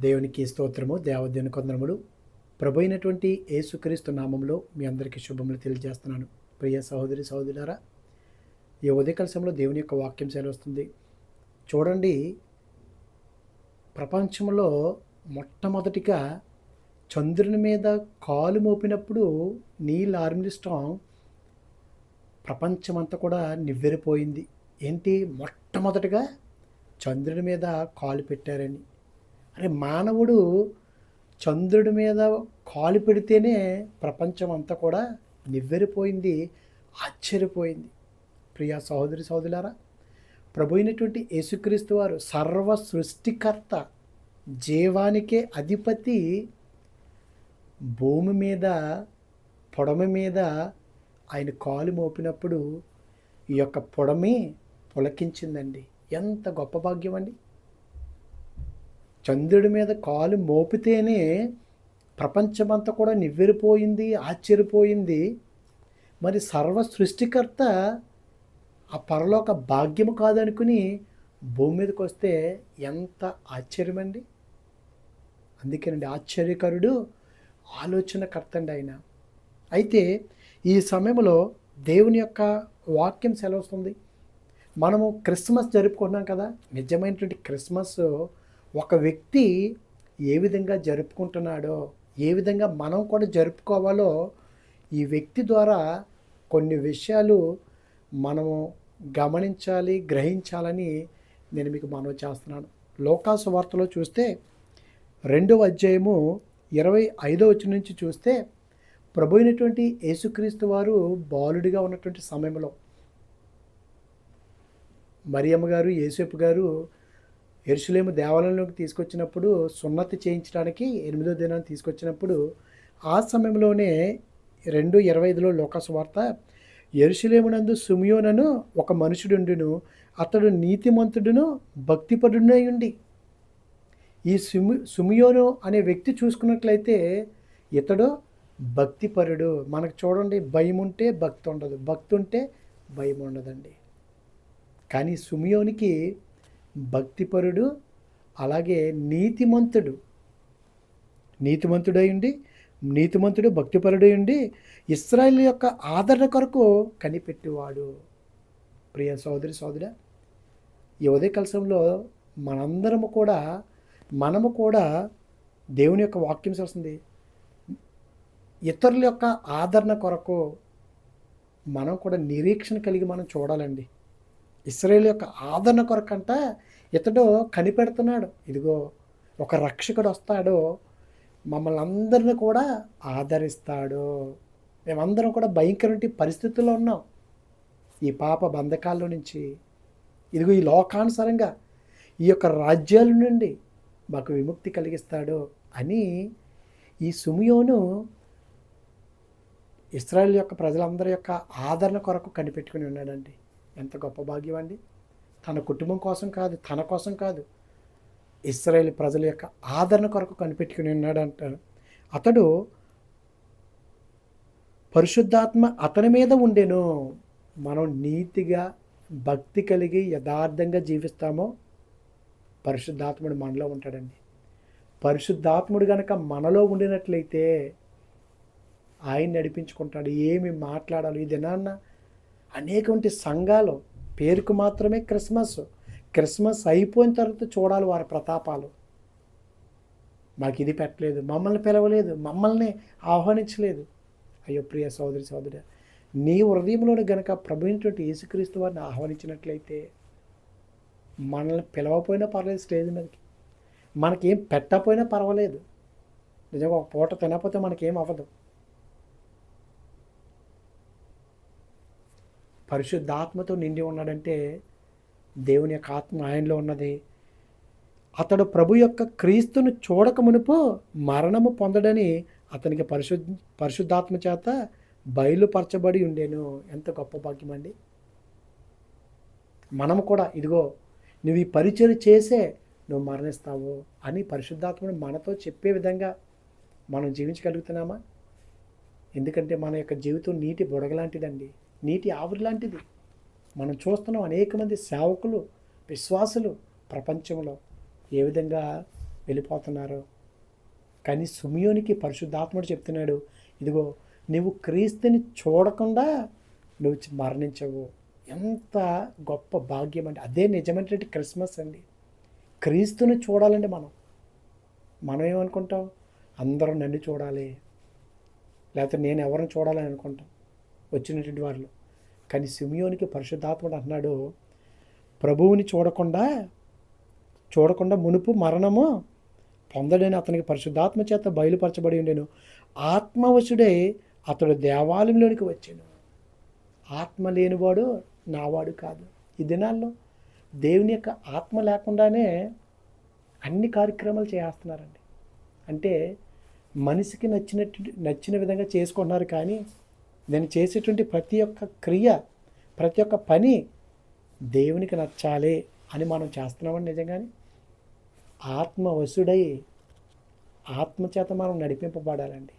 దేవునికి స్తోత్రము దేవదేవుని కొందరములు ప్రభు అయినటువంటి యేసుక్రీస్తు నామంలో మీ అందరికీ శుభములు తెలియజేస్తున్నాను. ప్రియ సహోదరి సహోదరులారా ఈ ఉదయకాల సమయంలో దేవుని యొక్క వాక్యం సెలవుస్తుంది చూడండి ప్రపంచంలో మొట్టమొదటిగా చంద్రుని మీద కాలు మోపినప్పుడు నీల్ ఆర్మిస్ట్రాంగ్ ప్రపంచమంతా కూడా నివ్వెరిపోయింది. ఏంటి? మొట్టమొదటిగా చంద్రుని మీద కాలు పెట్టారని. అరే మానవుడు చంద్రుడి మీద కాలు పెడితేనే ప్రపంచం అంతా కూడా నివ్వెరిపోయింది ఆశ్చర్యపోయింది. ప్రియా సహోదరి సహోదరులారా ప్రభు అయినటువంటి యేసుక్రీస్తు వారు సర్వ సృష్టికర్త జీవానికే అధిపతి భూమి మీద పొడమ మీద ఆయన కాలు మోపినప్పుడు ఈ యొక్క పొడమి పులకించిందండి. ఎంత గొప్ప భాగ్యం అండి. చంద్రుడి మీద కాలు మోపితేనే ప్రపంచమంతా కూడా నివ్వెరిపోయింది ఆశ్చర్యపోయింది. మరి సర్వ సృష్టికర్త ఆ పరలోక భాగ్యము కాదనుకుని భూమి మీదకి వస్తే ఎంత ఆశ్చర్యమండి. అందుకేనండి ఆశ్చర్యకరుడు ఆలోచనకర్త అండి ఆయన. అయితే ఈ సమయంలో దేవుని యొక్క వాక్యం సెలవుస్తుంది. మనము క్రిస్మస్ జరుపుకుంటున్నాం కదా నిజమైనటువంటి క్రిస్మస్ ఒక వ్యక్తి ఏ విధంగా జరుపుకుంటున్నాడో ఏ విధంగా మనం కూడా జరుపుకోవాలో ఈ వ్యక్తి ద్వారా కొన్ని విషయాలు మనము గమనించాలి గ్రహించాలని నేను మీకు మనవి చేస్తున్నాను. లోకాసు వార్తలో చూస్తే రెండవ అధ్యాయము ఇరవై ఐదో వచ్చి నుంచి చూస్తే ప్రభు అయినటువంటి యేసుక్రీస్తు వారు బాలుడిగా ఉన్నటువంటి సమయంలో మరియమ్మ గారు యేసేపు గారు ఎరుసలేము దేవాలయంలోకి తీసుకొచ్చినప్పుడు సున్నతి చేయించడానికి ఎనిమిదో దినాన్ని తీసుకొచ్చినప్పుడు ఆ సమయంలోనే రెండు ఇరవై ఐదులో లోకసువార్త ఎరుసలేమునందు సుమియోనను ఒక మనుషుడుండును అతడు నీతిమంతుడును భక్తిపరుడునై ఉండి ఈ సుమి సుమియోను అనే వ్యక్తి చూసుకున్నట్లయితే ఇతడు భక్తిపరుడు. మనకు చూడండి భయం ఉంటే భక్తి ఉండదు భక్తి ఉంటే భయం ఉండదండి కానీ సుమియోనికి భక్తిపరుడు అలాగే నీతిమంతుడు. నీతిమంతుడై ఉండి నీతిమంతుడు భక్తిపరుడై ఉండి ఇస్రాయిల్ యొక్క ఆదరణ కొరకు కనిపెట్టేవాడు. ప్రియ సోదరి సోదర ఈ ఉదయ కలసంలో మనందరము కూడా మనము కూడా దేవుని యొక్క వాక్యం వస్తుంది ఇతరుల యొక్క ఆదరణ కొరకు మనం కూడా నిరీక్షణ కలిగి మనం చూడాలండి. ఇస్రాయేల్ యొక్క ఆదరణ కొరకంట ఇతడు కనిపెడుతున్నాడు. ఇదిగో ఒక రక్షకుడు వస్తాడు. మమ్మల్ని అందరిని కూడా ఆదరిస్తాడు. మేమందరం కూడా భయంకరమైన పరిస్థితుల్లో ఉన్నాం. ఈ పాప బంధకాల్లో నుంచి ఇదిగో ఈ లోకానుసారంగా ఈ యొక్క రాజ్యాల నుండి మాకు విముక్తి కలిగిస్తాడు అని ఈ సుమియోను ఇస్రాయల్ యొక్క ప్రజలందరి యొక్క ఆదరణ కొరకు కనిపెట్టుకుని ఉన్నాడండి. ఎంత గొప్ప భాగ్యం అండి. తన కుటుంబం కోసం కాదు తన కోసం కాదు. ఇస్రాయేల్ ప్రజల యొక్క ఆదరణ కొరకు కనిపెట్టుకుని ఉన్నాడు అంటాడు అతడు పరిశుద్ధాత్మ అతని మీద ఉండేను. మనం నీతిగా భక్తి కలిగి యథార్థంగా జీవిస్తామో పరిశుద్ధాత్ముడు మనలో ఉంటాడండి. పరిశుద్ధాత్ముడు కనుక మనలో ఉండినట్లయితే ఆయన నడిపించుకుంటాడు. ఏమి మాట్లాడాలి? ఇది నాన్న అనేకమంటి సంఘాలు పేరుకు మాత్రమే క్రిస్మస్. క్రిస్మస్ అయిపోయిన తర్వాత చూడాలి వారి ప్రతాపాలు. మాకు ఇది పెట్టలేదు మమ్మల్ని పిలవలేదు మమ్మల్ని ఆహ్వానించలేదు. అయ్యో ప్రియ సోదరి సోదరి నీ హృదయంలోని గనక ప్రభుత్వ యేసుక్రీస్తు వారిని ఆహ్వానించినట్లయితే మనల్ని పిలవపోయినా పర్వాలేదు స్టేజ్ మీదకి. మనకేం పెట్టకపోయినా పర్వాలేదు. నిజంగా ఒక పూట తినకపోతే మనకేం అవ్వదు. పరిశుద్ధాత్మతో నిండి ఉన్నాడంటే దేవుని యొక్క ఆత్మ ఆయనలో ఉన్నది. అతడు ప్రభు యొక్క క్రీస్తును చూడక మునుపు మరణము పొందడని అతనికి పరిశుద్ధ పరిశుద్ధాత్మ చేత బయలుపరచబడి ఉండేను. ఎంత గొప్ప భాగ్యం అండి. మనము కూడా ఇదిగో నువ్వు ఈ పరిచయం చేసే నువ్వు మరణిస్తావు అని పరిశుద్ధాత్మను మనతో చెప్పే విధంగా మనం జీవించగలుగుతున్నామా? ఎందుకంటే మన యొక్క జీవితం నీటి బుడగలాంటిదండి నీటి ఆవిరి లాంటిది. మనం చూస్తున్నాం అనేక మంది సేవకులు విశ్వాసులు ప్రపంచంలో ఏ విధంగా వెళ్ళిపోతున్నారు. కానీ సుమియోనికి పరిశుద్ధాత్ముడు చెప్తున్నాడు ఇదిగో నువ్వు క్రీస్తుని చూడకుండా నువ్వు మరణించవు. ఎంత గొప్ప భాగ్యం అంటే అదే నిజమైనటువంటి క్రిస్మస్ అండి. క్రీస్తుని చూడాలండి మనం. మనం ఏమనుకుంటాం అందరూ నన్ను చూడాలి. లేకపోతే నేను ఎవరిని చూడాలని అనుకుంటాం? వచ్చినటువంటి వారిలో. కానీ సిమియోనికి పరిశుద్ధాత్ముడు అన్నాడు ప్రభువుని చూడకుండా చూడకుండా మునుపు మరణము పొందడని అతనికి పరిశుద్ధాత్మ చేత బయలుపరచబడి ఉండేను. ఆత్మవశుడై అతడు దేవాలయంలోనికి వచ్చాను. ఆత్మ లేనివాడు నావాడు కాదు. ఈ దినాల్లో దేవుని యొక్క ఆత్మ లేకుండానే అన్ని కార్యక్రమాలు చేస్తున్నారండి. అంటే మనిషికి నచ్చినట్టు నచ్చిన విధంగా చేసుకుంటున్నారు కానీ నేను చేసేటువంటి ప్రతి ఒక్క క్రియ ప్రతి ఒక్క పని దేవునికి నచ్చాలి అని మనం చేస్తున్నామని నిజంగానే. ఆత్మవశుడై ఆత్మచేత మనం నడిపింపబడాలండి.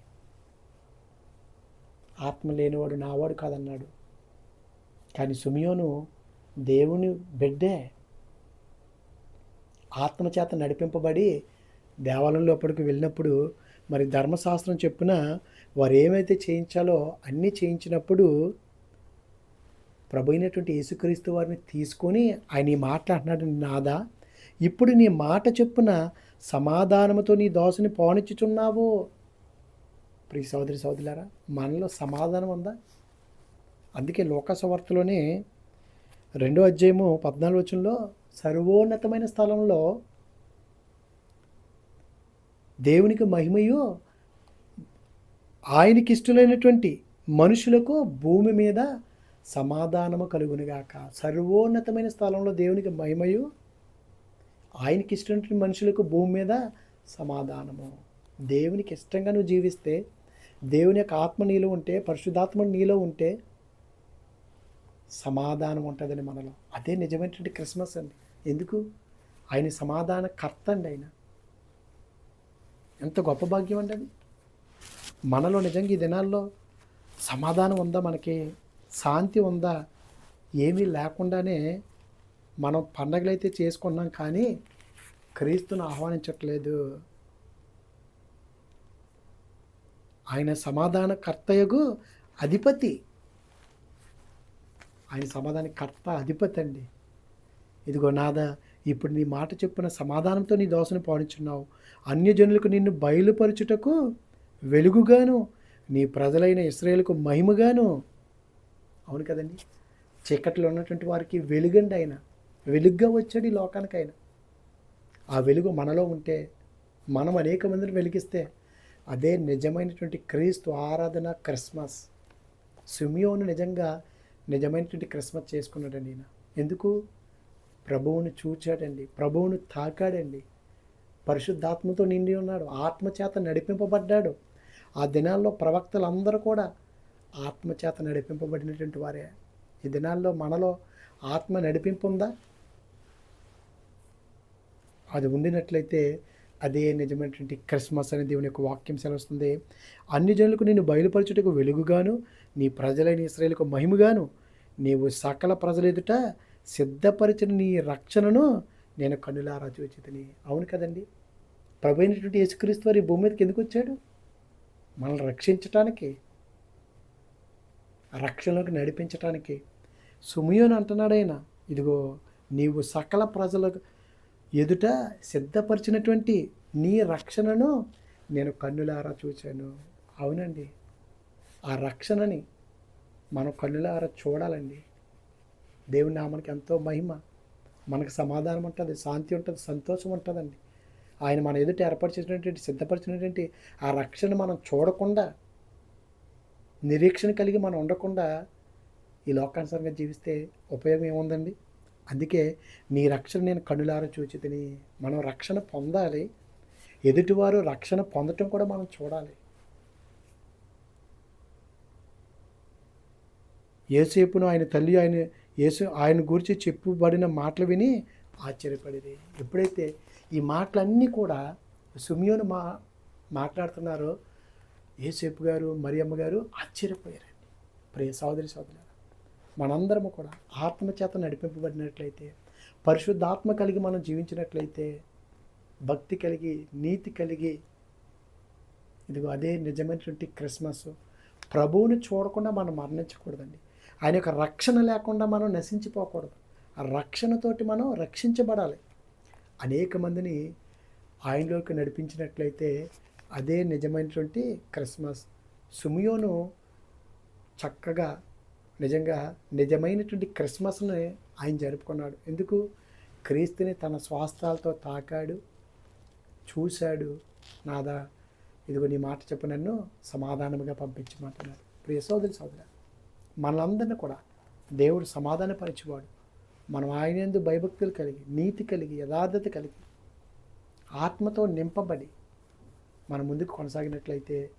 ఆత్మ లేనివాడు నావాడు కాదన్నాడు. కానీ సుమియోను దేవుని బిడ్డే. ఆత్మచేత నడిపింపబడి దేవాలయంలోపడికి వెళ్ళినప్పుడు మరి ధర్మశాస్త్రం చెప్పిన వారు ఏమైతే చేయించాలో అన్నీ చేయించినప్పుడు ప్రభు అయినటువంటి యేసుక్రీస్తు వారిని తీసుకొని ఆయన ఈ మాట్లాడినాడు నాదా ఇప్పుడు నీ మాట చెప్పున సమాధానముతో నీ దోసని పోనిచ్చుచున్నావు ప్రియ సోదరి సోదరులారా మనలో సమాధానం ఉందా? అందుకే లోకసవార్తలోనే రెండో అధ్యాయము పద్నాలుగు వచనంలో సర్వోన్నతమైన స్థలంలో దేవునికి మహిమయు ఆయనకి ఇష్టలైనటువంటి మనుషులకు భూమి మీద సమాధానము కలుగునుగాక. సర్వోన్నతమైన స్థలంలో దేవునికి మహిమయు ఆయనకి ఇష్టమైనటువంటి మనుషులకు భూమి మీద సమాధానము. దేవునికి ఇష్టంగా నువ్వు జీవిస్తే దేవుని యొక్క ఆత్మ నీలో ఉంటే పరిశుద్ధాత్మ నీలో ఉంటే సమాధానం ఉంటుందని మనలో. అదే నిజమైనటువంటి క్రిస్మస్ అండి. ఎందుకు? ఆయన సమాధాన కర్త అండి ఆయన. ఎంత గొప్ప భాగ్యం అండి అది. మనలో నిజంగా ఈ దినాల్లో సమాధానం ఉందా? మనకి శాంతి ఉందా? ఏమీ లేకుండానే మనం పండగలైతే చేసుకున్నాం కానీ క్రీస్తును ఆహ్వానించట్లేదు. ఆయన సమాధాన కర్తయగు అధిపతి. ఆయన సమాధాన కర్త అధిపతి అండి. ఇదిగో నాదా ఇప్పుడు నీ మాట చెప్పిన సమాధానంతో నీ దోషను పాలించున్నావు. అన్యజనులకు నిన్ను బయలుపరచుటకు వెలుగుగాను నీ ప్రజలైన ఇస్రాయేల్కు మహిమగాను. అవును కదండి. చీకట్లో ఉన్నటువంటి వారికి వెలుగండి ఆయన. వెలుగ్గా వచ్చాడు ఈ లోకానికి ఆయన. ఆ వెలుగు మనలో ఉంటే మనం అనేక మందిని వెలిగిస్తే అదే నిజమైనటువంటి క్రీస్తు ఆరాధన క్రిస్మస్. సుమియోను నిజంగా నిజమైనటువంటి క్రిస్మస్ చేసుకున్నాడండి ఈయన. ఎందుకు? ప్రభువుని చూచాడండి. ప్రభువును తాకాడండి. పరిశుద్ధాత్మతో నిండి ఉన్నాడు. ఆత్మచేత నడిపింపబడ్డాడు. ఆ దినాల్లో ప్రవక్తలందరూ కూడా ఆత్మచేత నడిపింపబడినటువంటి వారే. ఈ దినాల్లో మనలో ఆత్మ నడిపింపు ఉందా అది ఉండినట్లయితే అదే నిజమైనటువంటి క్రిస్మస్ అనే దేవుని యొక్క వాక్యం సెలవుస్తుంది. అన్ని జనులకు నేను బయలుపరచుటకు వెలుగుగాను నీ ప్రజలైన ఇస్రాయలకు మహిమగాను నీవు సకల ప్రజల ఎదుట సిద్ధపరిచిన నీ రక్షణను నేను కన్నులారా చూచితిని. అవును కదండి. ప్రభు అయినటువంటి యేసుక్రీస్తు వారి భూమి మీదకి ఎందుకు వచ్చాడు? మనల్ని రక్షించటానికి రక్షణలోకి నడిపించటానికి సుమయోని అంటున్నాడైనా ఇదిగో నీవు సకల ప్రజలకు ఎదుట సిద్ధపరిచినటువంటి నీ రక్షణను నేను కన్నులారా చూశాను అవునండి. ఆ రక్షణని మనం కన్నులారా చూడాలండి. దేవుని నామనికి ఎంతో మహిమ. మనకు సమాధానం ఉంటుంది శాంతి ఉంటుంది సంతోషం ఉంటుందండి. ఆయన మన ఎదుట ఏర్పరిచినటువంటి సిద్ధపరిచినటువంటి ఆ రక్షణ మనం చూడకుండా నిరీక్షణ కలిగి మనం ఉండకుండా ఈ లోకానుసారంగా జీవిస్తే ఉపయోగం ఏముందండి? అందుకే నీ రక్షణ నేను కన్నులారా చూచి తిని మనం రక్షణ పొందాలి. ఎదుటివారు రక్షణ పొందటం కూడా మనం చూడాలి. ఏసేపును ఆయన తల్లి ఆయన యేసు ఆయన గురించి చెప్పుబడిన మాటలు విని ఆశ్చర్యపడేది ఎప్పుడైతే ఈ మాటలన్నీ కూడా సుమియోను మా మాట్లాడుతున్నారు. ఏసేపు గారు మరియమ్మ గారు ఆశ్చర్యపోయారండి. ప్రియ సోదరి సోదరులు మనందరము కూడా ఆత్మచేత నడిపింపబడినట్లయితే పరిశుద్ధాత్మ కలిగి మనం జీవించినట్లయితే భక్తి కలిగి నీతి కలిగి ఇదిగో అదే నిజమైనటువంటి క్రిస్మస్. ప్రభువుని చూడకుండా మనం మరణించకూడదండి. ఆయన యొక్క రక్షణ లేకుండా మనం నశించిపోకూడదు. ఆ రక్షణతోటి మనం రక్షించబడాలి. అనేక మందిని ఆయనలోకి నడిపించినట్లయితే అదే నిజమైనటువంటి క్రిస్మస్. సుమియోను చక్కగా నిజంగా నిజమైనటువంటి క్రిస్మస్ని ఆయన జరుపుకున్నాడు. ఎందుకు? క్రీస్తుని తన స్వాస్థాలతో తాకాడు చూశాడు. నాదా ఇదిగో నీ మాట చెప్పు నన్ను సమాధానముగా పంపించమంటున్నాడు. ప్రియ సోదరి సోదర మనందరిని కూడా దేవుడు సమాధానపరిచేవాడు. మనం ఆయన ఎందు భయభక్తులు కలిగి నీతి కలిగి యథార్థత కలిగి ఆత్మతో నింపబడి మన ముందుకు కొనసాగినట్లయితే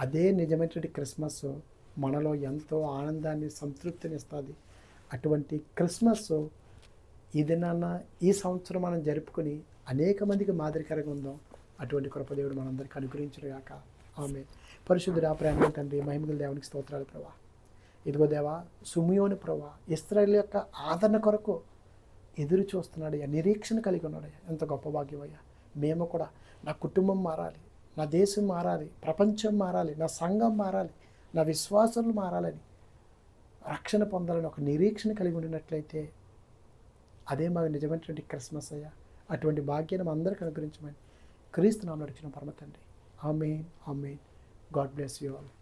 అదే నిజమైనటువంటి క్రిస్మస్ మనలో ఎంతో ఆనందాన్ని సంతృప్తిని ఇస్తుంది. అటువంటి క్రిస్మస్ ఈ దినాన్న ఈ సంవత్సరం మనం జరుపుకొని అనేక మందికి మాదిరికరంగా ఉందాం. అటువంటి కృపదేవుడు మనందరికీ అనుగ్రహించుగాక ఆమె పరిశుద్ధుడా ప్రేమ తండ్రి మహిమగల దేవునికి స్తోత్రాలు ప్రభా. ఇదిగో దేవా సుమియోని ప్రభా ఇస్రాయల్ యొక్క ఆదరణ కొరకు ఎదురు చూస్తున్నాడయ్యా నిరీక్షణ కలిగి ఉన్నాడు ఎంత గొప్ప భాగ్యమయ్యా మేము కూడా నా కుటుంబం మారాలి నా దేశం మారాలి ప్రపంచం మారాలి నా సంఘం మారాలి నా విశ్వాసాలు మారాలని రక్షణ పొందాలని ఒక నిరీక్షణ కలిగి ఉండినట్లయితే అదే మాకు నిజమైనటువంటి క్రిస్మస్ అయ్యా. అటువంటి భాగ్యాన్ని అందరికీ అనుగ్రహించమని క్రీస్తు నామం నడిచిన పరమ తండ్రి. Amen amen. God bless you all.